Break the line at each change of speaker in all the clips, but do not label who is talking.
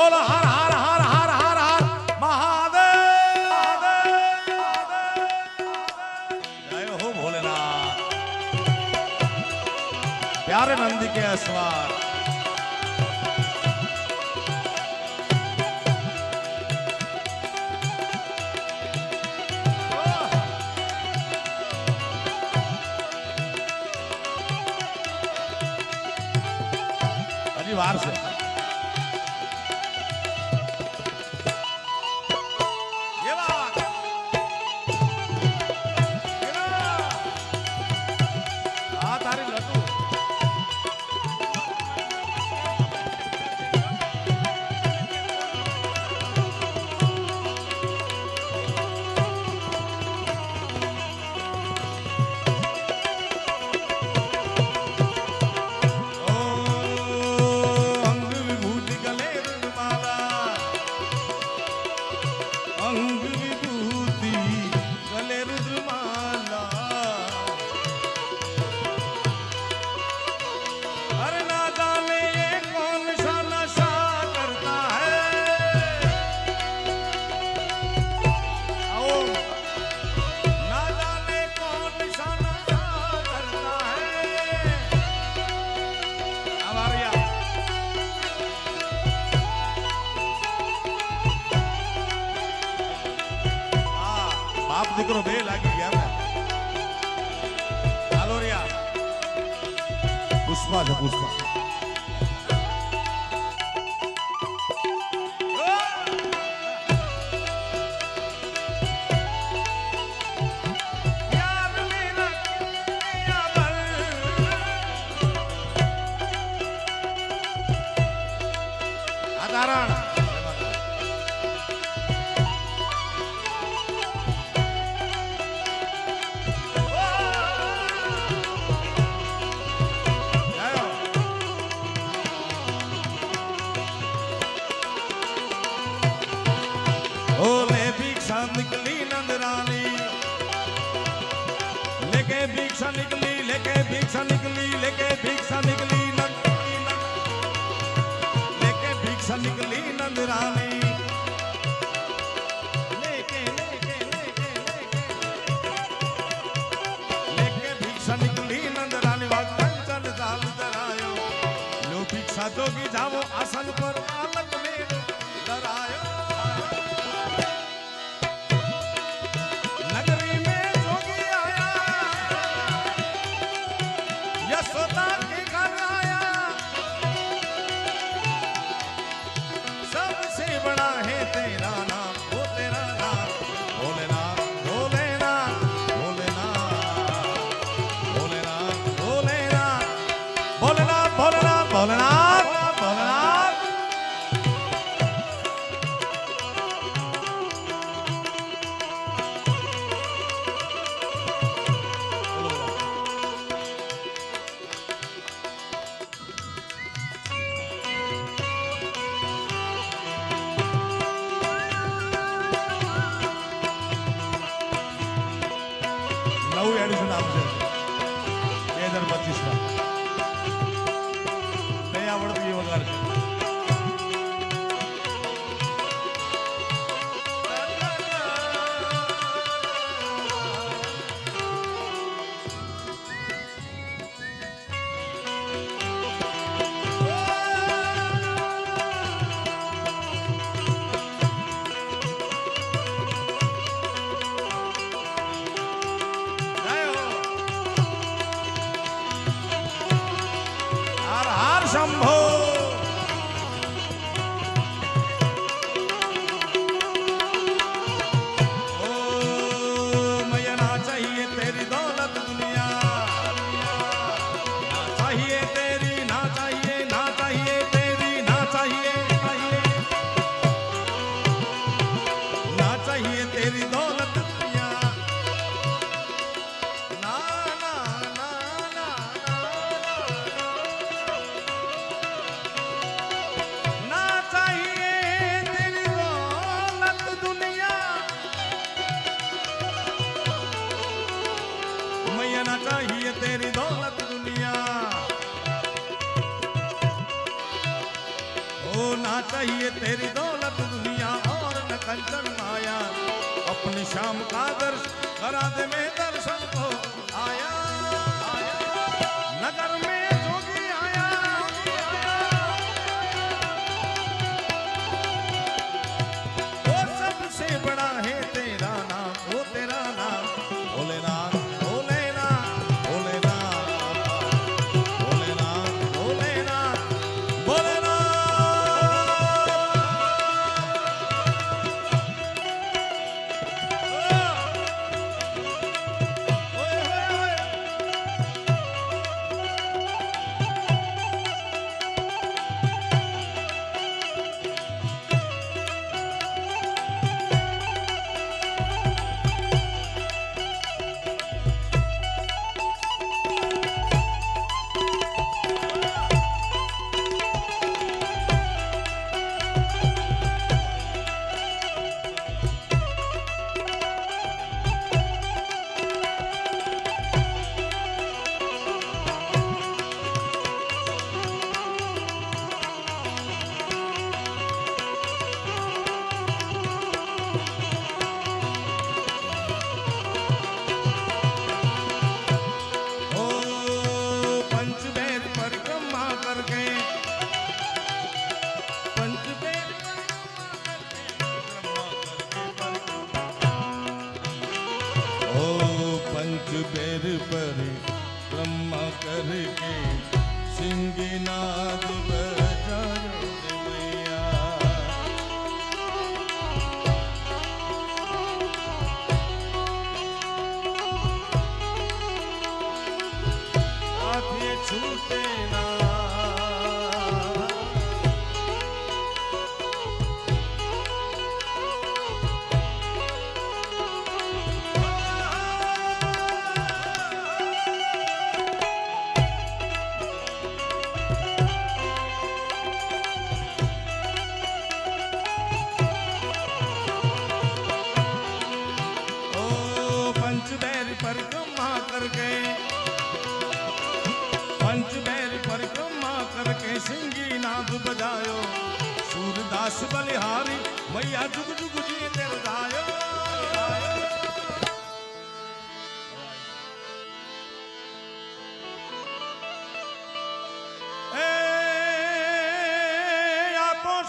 बोलो, हर हर हर हर हर हर। महादेव। जय हो भोलेनाथ। प्यारे नंदी के असवार से। 看着不错。लेके भिक्षा निकली, लेके भिक्षा निकली, लेके भिक्षा निकली लेके भिक्षा निकली नंदरानी लेके लेके लेके लेके। लेके भिक्षा निकली नंदरानी वाग कंचन दाल दरायो लो भिक्षा जोगी जावो आसन पर, आलक में ladies and officers. शंभो चाहिए तेरी दौलत दुनिया और न कंचन माया। अपनी शाम का दर्श करा दे में दर्शन को। आया। नगर में बैर परे ब्रह्मा करके सिंगी नाद बजायो मैं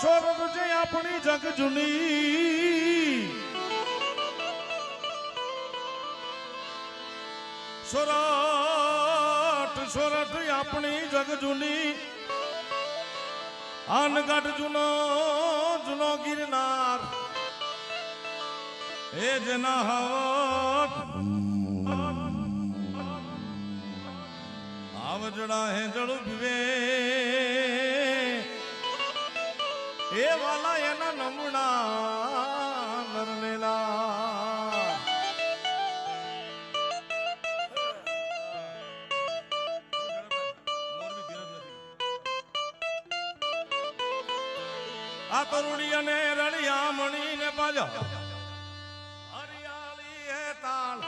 આ તો સ્વર્ગ છે આપણી જગ જૂની. સોરઠ સોરઠ આપણી જગ જૂની. આનગઢ જૂનો જૂનો ગિરનાર. એ જના હવટ આવજડા હે જળ પીવે એ વાલા એના નમૂના નરનેલા આ તરુણી અને રળિયા મણી ને બાજા હરિયાળી હેતાળ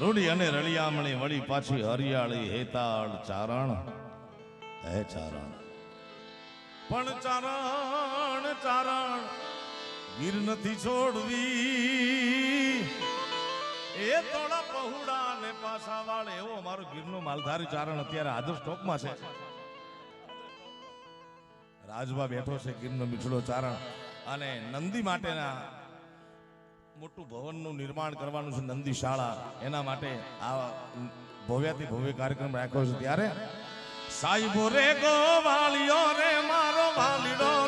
રૂડી અને રળિયામણી વળી પાછી હરિયાળી હેતાળ ચારણ. હે ચારણ. પણ ચારણ ચારણ ગીર નથી છોડવી. એ થોડા પહોળા ને પાછા વાળે. એવો અમારો ગીરનો માલધારી ચારણ અત્યારે હાજર સ્ટોકમાં છે. રાજભા બેઠો છે ગીરનો મીઠડો ચારણ. અને નંદી માટેના મોટું ભવનનું નિર્માણ કરવાનું છે નંદી શાળા. એના માટે આ ભવ્યાથી ભવ્ય કાર્યક્રમ રાખ્યો છે ત્યારે. સાહેબો રે ગોવાળિયો રે મારો રે